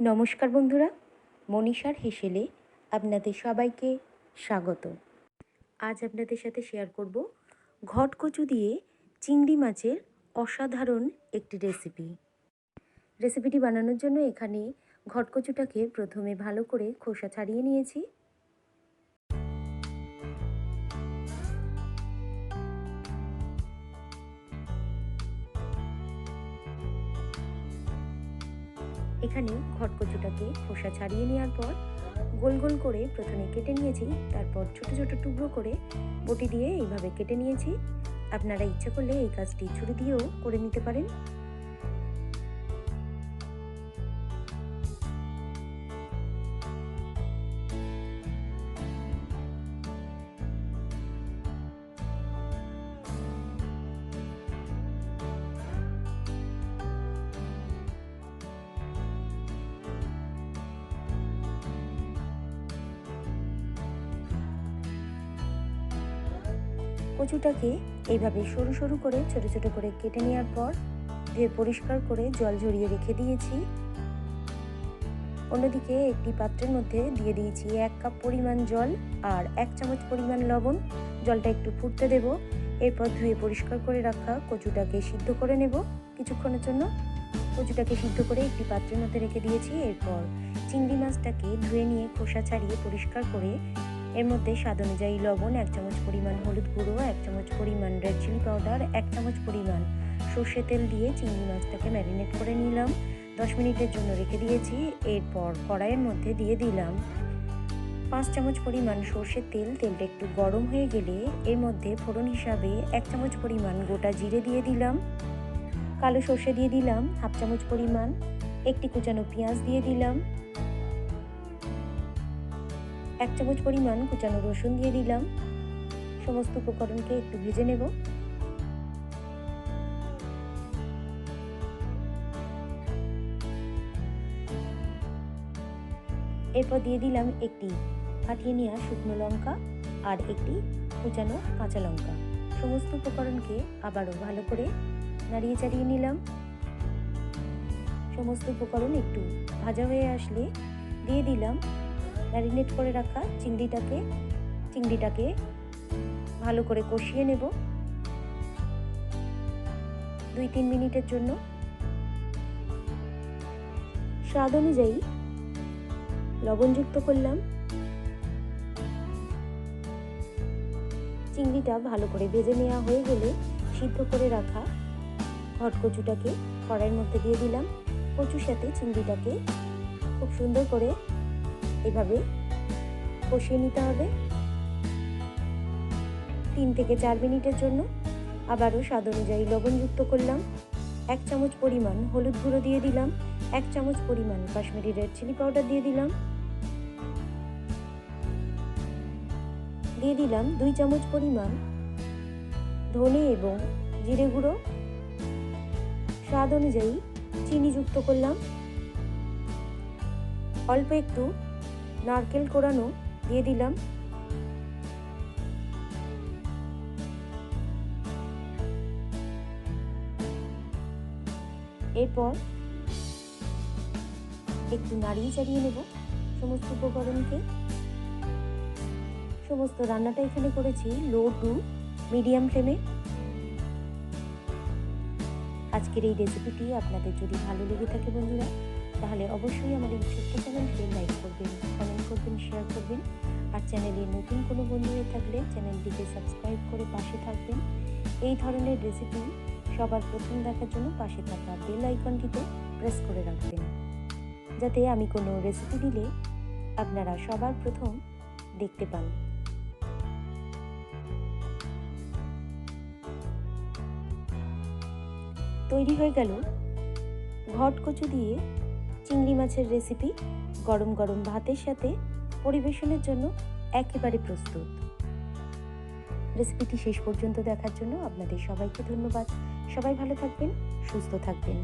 নমস্কার বন্ধুরা, মনীষার হেসেলে আপনাদের সবাইকে স্বাগত। আজ আপনাদের সাথে শেয়ার করব ঘটকচু দিয়ে চিংড়ি মাছের অসাধারণ একটি রেসিপি রেসিপিটি বানানোর জন্য এখানে ঘটকচুটাকে প্রথমে ভালো করে খোসা ছাড়িয়ে নিয়েছি। এখানে ঘটকচুটাকে খোসা ছাড়িয়ে নেওয়ার পর গোল গোল করে প্রথমে কেটে নিয়েছি, তারপর ছোট ছোট টুকরো করে বটি দিয়ে এইভাবে কেটে নিয়েছি। আপনারা ইচ্ছা করলে এই কাজটি ছুরি দিয়েও করে নিতে পারেন। কচুটাকে এইভাবে সরু সরু করে, ছোট ছোট করে কেটে নেওয়ার পর, ধুয়ে পরিষ্কার করে জল ঝরিয়ে রেখে দিয়েছি। অন্যদিকে একটি পাত্রের মধ্যে দিয়ে দিয়েছি এক কাপ পরিমাণ জল আর এক চামচ পরিমাণ লবণ। জলটা একটু ফুটতে দেব। এরপর ধুয়ে পরিষ্কার করে রাখা কচুটাকে সিদ্ধ করে নেব কিছুক্ষণের জন্য। কচুটাকে সিদ্ধ করে একটি পাত্রের মধ্যে রেখে দিয়েছি। এরপর চিংড়ি মাছটাকে ধুয়ে নিয়ে খোসা ছাড়িয়ে পরিষ্কার করে এর মধ্যে স্বাদ অনুযায়ী লবণ, এক চামচ পরিমাণ হলুদ গুঁড়ো, এক চামচ পরিমাণ রেড চিলি পাউডার এক চামচ পরিমাণ সর্ষে তেল দিয়ে চিংড়ি মাছটাকে ম্যারিনেট করে নিলাম। দশ মিনিটের জন্য রেখে দিয়েছি, এরপর কড়াইয়ের মধ্যে দিয়ে দিলাম পাঁচ চামচ পরিমাণ সর্ষের তেল। তেলটা একটু গরম হয়ে গেলে এর মধ্যে ফোড়ন হিসাবে এক চামচ পরিমাণ গোটা জিরে দিয়ে দিলাম, কালো সর্ষে দিয়ে দিলাম, হাফ চামচ পরিমাণ, একটি কুচানো পেঁয়াজ দিয়ে দিলাম এক চামচ পরিমাণ কুচানো রসুন দিয়ে দিলাম। সমস্ত উপকরণকে একটু ভেজে নেব। এরপর দিয়ে দিলাম একটি ফাটিয়ে নেওয়া শুকনো লঙ্কা আর একটি কুচানো কাঁচা লঙ্কা। সমস্ত উপকরণকে আবারও ভালো করে নাড়িয়ে চাড়িয়ে নিলাম। সমস্ত উপকরণ একটু ভাজা হয়ে আসলে দিয়ে দিলাম ম্যারিনেট করে রাখা চিংড়িটাকে চিংড়িটাকে ভালো করে কষিয়ে নেব। দুই তিন মিনিটের জন্য। স্বাদ অনুযায়ী লবণযুক্ত করলাম। চিংড়িটা ভালো করে ভেজে নেওয়া হয়ে গেলে সিদ্ধ করে রাখা ঘটকচুটাকে কড়াইয়ের মধ্যে দিয়ে দিলাম। কচুর সাথে চিংড়িটাকে খুব সুন্দর করে এভাবে কষিয়ে নিতে হবে। তিন থেকে চার মিনিটের জন্য আবারও স্বাদ অনুযায়ী লবণযুক্ত করলাম। এক চামচ পরিমাণ হলুদ গুঁড়ো দিয়ে দিলাম। এক চামচ পরিমাণ কাশ্মীরি রেড চিলি পাউডার দিয়ে দিলাম। দিয়ে দিলাম দুই চামচ পরিমাণ ধনে এবং জিরে গুঁড়ো। স্বাদ অনুযায়ী চিনি যুক্ত করলাম। অল্প একটু নারকেল কোড়ানো দিয়ে দিলাম। এরপর একটু নাড়িয়ে চাড়িয়ে নেব সমস্ত উপকরণকে। সমস্ত রান্নাটা এখানে করেছি লো টু মিডিয়াম ফ্লেমে। আজকের এই রেসিপিটি আপনাদের যদি ভালো লেগে থাকে বন্ধুরা তাহলে অবশ্যই আমার এই ছোট্ট চ্যানেলকে লাইক করবেন কমেন্ট করবেন শেয়ার করবেন। আর চ্যানেলে নতুন কোনো বন্ধু হয়ে থাকলে চ্যানেলটিকে সাবস্ক্রাইব করে পাশে থাকবেন। এই ধরনের রেসিপি সবার প্রথম দেখার জন্য পাশে থাকা বেল আইকনটিতে প্রেস করে রাখবেন। যাতে আমি কোনো রেসিপি দিলে আপনারা সবার প্রথম দেখতে পান। তৈরি হয়ে গেল ঘট কচু দিয়ে চিংড়ি মাছের রেসিপি গরম গরম ভাতের সাথে পরিবেশনের জন্য একেবারে প্রস্তুত। রেসিপিটি শেষ পর্যন্ত দেখার জন্য আপনাদের সবাইকে ধন্যবাদ। সবাই ভালো থাকবেন, সুস্থ থাকবেন।